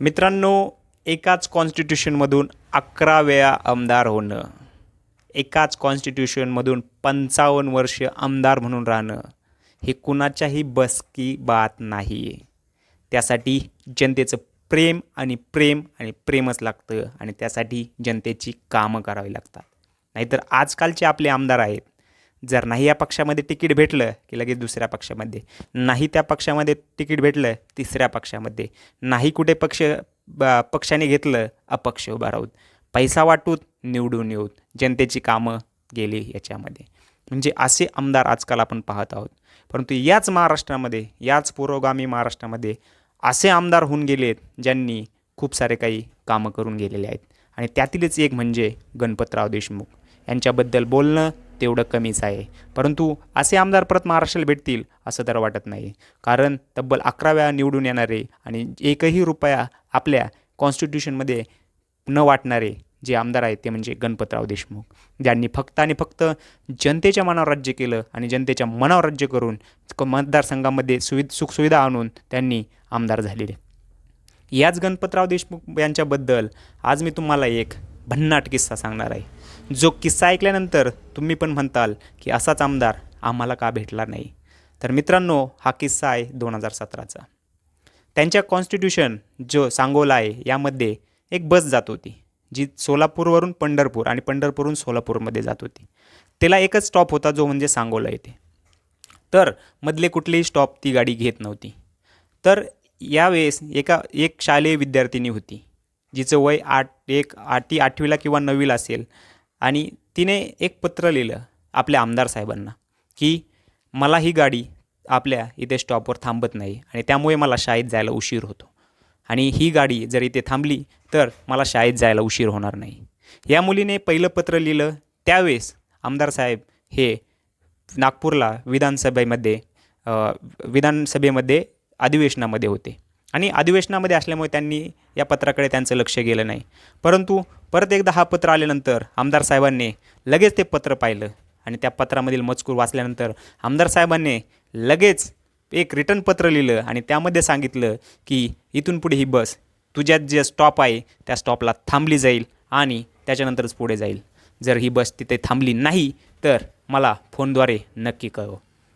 मित्रांनो एकाच कॉन्स्टिट्यूशनमधून अकरा वेळा आमदार होणं एकाच कॉन्स्टिट्यूशनमधून पंचावन्न वर्ष आमदार म्हणून राहणं हे कुणाच्याही बसकी बात नाही आहे त्यासाठी जनतेचं प्रेम आणि प्रेम आणि प्रेमच लागतं आणि त्यासाठी जनतेची कामं करावी लागतात. नाहीतर आजकालचे आपले आमदार आहेत जर नाही या पक्षामध्ये तिकीट भेटलं की लगेच दुसऱ्या पक्षामध्ये. नाही त्या पक्षामध्ये तिकीट भेटलं तिसऱ्या पक्षामध्ये. नाही कुठे पक्ष ब पक्षाने घेतलं अपक्ष उभा राहूत पैसा वाटूत निवडून येऊत जनतेची कामं गेली याच्यामध्ये. म्हणजे असे आमदार आजकाल आपण पाहत आहोत. परंतु याच महाराष्ट्रामध्ये याच पुरोगामी महाराष्ट्रामध्ये असे आमदार होऊन गेलेत ज्यांनी खूप सारे काही कामं करून गेलेले आहेत. आणि त्यातीलच एक म्हणजे गणपतराव देशमुख. यांच्याबद्दल बोलणं तेवढं कमीच आहे. परंतु असे आमदार परत महाराष्ट्राला भेटतील असं तर वाटत नाही. कारण तब्बल अकरा वेळा निवडून येणारे आणि एकही रुपया आपल्या कॉन्स्टिट्यूशनमध्ये न वाटणारे जे आमदार आहेत ते म्हणजे गणपतराव देशमुख. ज्यांनी फक्त आणि फक्त जनतेच्या मनावर राज्य केलं आणि जनतेच्या मनावर राज्य करून मतदारसंघामध्ये सुवि सुखसुविधा आणून त्यांनी आमदार झालेले. याच गणपतराव देशमुख यांच्याबद्दल आज मी तुम्हाला एक भन्नाट किस्सा सांगणार आहे. जो किस्सा ऐकल्यानंतर तुम्ही पण म्हणताल की असाच आमदार आम्हाला का भेटला नाही. तर मित्रांनो हा किस्सा आहे दोन हजार सतराचा. त्यांच्या कॉन्स्टिट्यूशन जो सांगोला आहे यामध्ये एक बस जात होती जी सोलापूरवरून पंढरपूर आणि पंढरपूरहून सोलापूरमध्ये जात होती. त्याला एकच स्टॉप होता जो म्हणजे सांगोला येथे. तर मधले कुठलेही स्टॉप ती गाडी घेत नव्हती. तर यावेळेस एका एक शालेय विद्यार्थिनी होती जिचं वय आठ एक आठ ती आठवीला किंवा नववीला असेल. आणि तिने एक पत्र लिहिलं आपल्या आमदार साहेबांना की मला ही गाडी आपल्या इथे स्टॉपवर थांबत नाही आणि त्यामुळे मला शाळेत जायला उशीर होतो. आणि ही गाडी जर इथे थांबली तर मला शाळेत जायला उशीर होणार नाही. या मुलीने पहिलं पत्र लिहिलं. त्यावेळेस आमदार साहेब हे नागपूरला विधानसभेमध्ये विधानसभेमध्ये अधिवेशनामध्ये होते. आणि अधिवेशनामध्ये असल्यामुळे त्यांनी या पत्राकडे त्यांचं लक्ष गेलं नाही. परंतु परत एकदा हा पत्र आल्यानंतर आमदार साहेबांनी लगेच ते पत्र पाहिलं आणि त्या पत्रामधील मजकूर वाचल्यानंतर आमदार साहेबांनी लगेच एक रिटर्न पत्र लिहिलं आणि त्यामध्ये सांगितलं की इथून पुढे ही बस तुझ्यात जे स्टॉप आहे त्या स्टॉपला थांबली जाईल आणि त्याच्यानंतरच पुढे जाईल. जर ही बस तिथे थांबली नाही तर मला फोनद्वारे नक्की कळव.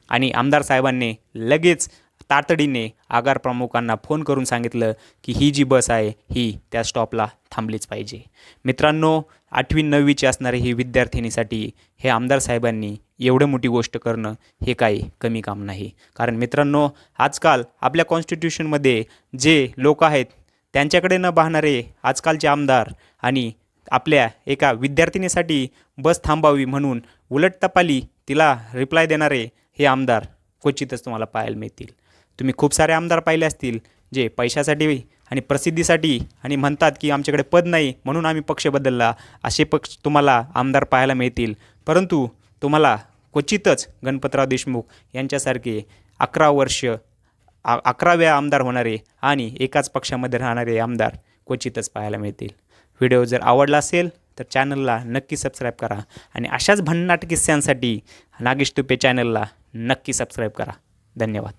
आणि आमदार साहेबांनी लगेच तातडीने आगार प्रमुखांना फोन करून सांगितलं की ही जी बस आहे ही त्या स्टॉपला थांबलीच पाहिजे. मित्रांनो आठवी नववीची असणारी ही विद्यार्थिनीसाठी हे आमदार साहेबांनी एवढं मोठी गोष्ट करणं हे काही कमी काम नाही. कारण मित्रांनो आजकाल आपल्या कॉन्स्टिट्यूशनमध्ये जे लोक आहेत त्यांच्याकडे न पाहणारे आजकालचे आमदार आणि आपल्या एका विद्यार्थिनीसाठी बस थांबावी म्हणून उलट तपाली तिला रिप्लाय देणारे हे आमदार क्वचितच तुम्हाला पाहायला मिळतील. तुम्ही खूप सारे आमदार पाहिले असतील जे पैशासाठी आणि प्रसिद्धीसाठी आणि म्हणतात की आमच्याकडे पद नाही म्हणून आम्ही पक्ष बदलला असे पक्ष तुम्हाला आमदार पाहायला मिळतील. परंतु तुम्हाला क्वचितच गणपतराव देशमुख यांच्यासारखे अकरा वर्ष आ अकरा वेळा आमदार होणारे आणि एकाच पक्षामध्ये राहणारे आमदार क्वचितच पाहायला मिळतील. व्हिडिओ जर आवडला असेल तर चॅनलला नक्की सबस्क्राईब करा आणि अशाच भन्नाट किस्स्यांसाठी नागेश तुपे चॅनलला नक्की सबस्क्राईब करा. धन्यवाद.